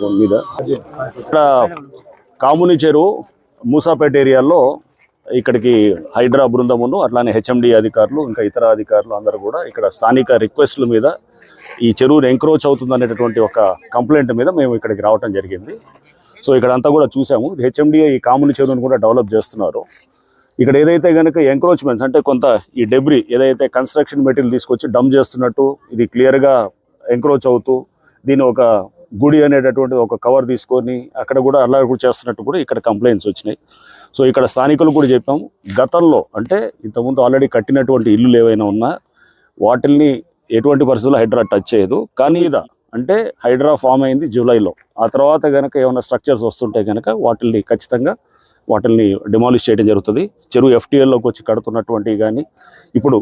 Phone మీద. ఇక్కడ కాముని చెరువు మూసాపేట ఏరియాలో ఇక్కడికి హైడ్రా బృందమును అట్లానే హెచ్ఎండి అధికారులు ఇంకా ఇతర అధికారులు అందరూ కూడా ఇక్కడ స్థానిక రిక్వెస్ట్ల మీద ఈ చెరువును ఎంక్రోచ్ అవుతుంది అనేటటువంటి ఒక కంప్లైంట్ మీద మేము ఇక్కడికి రావటం జరిగింది. సో ఇక్కడ అంతా కూడా చూసాము. హెచ్ఎండి ఈ కాముని చెరువును కూడా డెవలప్ చేస్తున్నారు. ఇక్కడ ఏదైతే కనుక ఎంక్రోచ్మెంట్స్ అంటే కొంత ఈ డెబ్రి ఏదైతే కన్స్ట్రక్షన్ మెటీరియల్ తీసుకొచ్చి డంప్ చేస్తున్నట్టు ఇది క్లియర్గా ఎంక్రోచ్ అవుతూ దీని ఒక గుడి అనేటటువంటి ఒక కవర్ తీసుకొని అక్కడ కూడా అలా కూడా చేస్తున్నట్టు కూడా ఇక్కడ కంప్లైంట్స్ వచ్చినాయి. సో ఇక్కడ స్థానికులు కూడా చెప్పాము గతంలో అంటే ఇంతకుముందు ఆల్రెడీ కట్టినటువంటి ఇల్లులు ఏవైనా ఉన్నా వాటిల్ని ఎటువంటి పరిస్థితుల్లో హైడ్రా టచ్ చేయదు. కానీ ఇదా అంటే హైడ్రా ఫామ్ అయింది జూలైలో. ఆ తర్వాత కనుక ఏమైనా స్ట్రక్చర్స్ వస్తుంటే కనుక వాటిల్ని ఖచ్చితంగా వాటిల్ని డిమాలిష్ చేయడం జరుగుతుంది. చెరువు ఎఫ్టీఎల్లోకి వచ్చి కడుతున్నటువంటివి కానీ ఇప్పుడు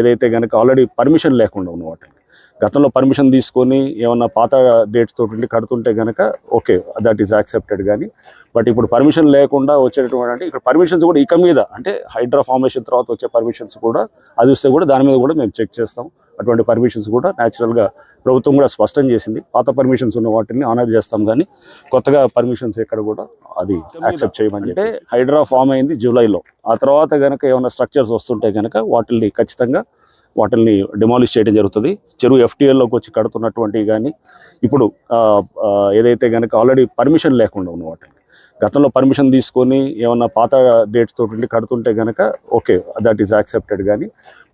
ఏదైతే కనుక ఆల్రెడీ పర్మిషన్ లేకుండా ఉన్న వాటిని గతంలో పర్మిషన్ తీసుకొని ఏమన్నా పాత డేట్స్ తోటి కడుతుంటే కనుక ఓకే దట్ ఈస్ యాక్సెప్టెడ్ కానీ బట్ ఇప్పుడు పర్మిషన్ లేకుండా వచ్చేటటువంటి అంటే ఇక్కడ పర్మిషన్స్ కూడా ఇక మీద అంటే హైడ్రా ఫార్మేషన్ తర్వాత వచ్చే పర్మిషన్స్ కూడా అది వస్తే కూడా దాని మీద కూడా మేము చెక్ చేస్తాం. అటువంటి పర్మిషన్స్ కూడా న్యాచురల్గా ప్రభుత్వం కూడా స్పష్టం చేసింది. పాత పర్మిషన్స్ ఉన్న వాటిని ఆనర్ చేస్తాం కానీ కొత్తగా పర్మిషన్స్ ఎక్కడ కూడా అది యాక్సెప్ట్ చేయమని అంటే హైడ్రా ఫామ్ అయింది జూలైలో ఆ తర్వాత కనుక ఏమైనా స్ట్రక్చర్స్ వస్తుంటే కనుక వాటిని ఖచ్చితంగా వాటిని డిమాలిష్ చేయడం జరుగుతుంది. చెరువు ఎఫ్టీఎల్లోకి వచ్చి కడుతున్నటువంటివి కానీ ఇప్పుడు ఏదైతే కనుక ఆల్రెడీ పర్మిషన్ లేకుండా ఉన్న వాటిని గతంలో పర్మిషన్ తీసుకొని ఏమన్నా పాత డేట్స్ తోటి కడుతుంటే కనుక ఓకే దట్ ఈస్ యాక్సెప్టెడ్ కానీ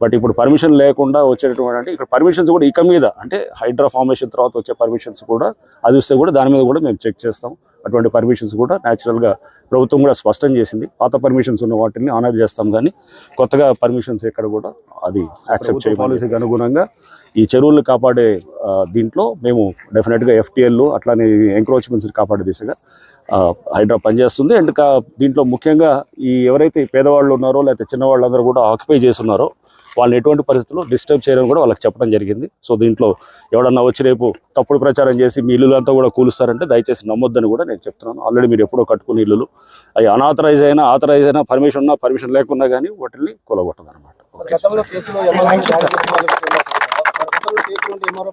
బట్ ఇప్పుడు పర్మిషన్ లేకుండా వచ్చేటటువంటి అంటే ఇక్కడ పర్మిషన్స్ కూడా ఇక మీద అంటే హైడ్రా ఫార్మేషన్ తర్వాత వచ్చే పర్మిషన్స్ కూడా అది వస్తే కూడా దాని మీద కూడా మేము చెక్ చేస్తాం. అటువంటి పర్మిషన్స్ కూడా న్యాచురల్గా ప్రభుత్వం కూడా స్పష్టం చేసింది. పాత పర్మిషన్స్ ఉన్న వాటిని ఆనర్ చేస్తాం కానీ కొత్తగా పర్మిషన్స్ ఎక్కడ కూడా అది యాక్సెప్ట్ చేయ పాలసీకి అనుగుణంగా ఈ చెరువులు కాపాడే దీంట్లో మేము డెఫినెట్గా ఎఫ్టీఎల్ అట్లానే ఎంక్రోచ్మెంట్స్ కాపాడే దిశగా ఆ, హైడ్రా పనిచేస్తుంది. అండ్ కా దీంట్లో ముఖ్యంగా ఈ ఎవరైతే పేదవాళ్ళు ఉన్నారో లేకపోతే చిన్నవాళ్ళందరూ కూడా ఆక్యుపై చేసి ఉన్నారో వాళ్ళని ఎటువంటి పరిస్థితుల్లో డిస్టర్బ్ చేయడం కూడా వాళ్ళకి చెప్పడం జరిగింది. సో దీంట్లో ఎవడన్నా వచ్చి రేపు తప్పుడు ప్రచారం చేసి మీ ఇల్లులు అంతా కూడా కూలుస్తారంటే దయచేసి నమ్మొద్దని కూడా నేను చెప్తున్నాను. ఆల్రెడీ మీరు ఎప్పుడో కట్టుకున్న ఇల్లులు అవి అనాథరైజ్ అయినా ఆథరైజ్ అయినా పర్మిషన్ ఉన్నా పర్మిషన్ లేకున్నా కానీ వాటిని కూలగొట్టదు అనమాట గతంలో కేసులో ఎంఆర్ఓ గతంలో కేసులు ఉంటే ఎంఆర్ఓ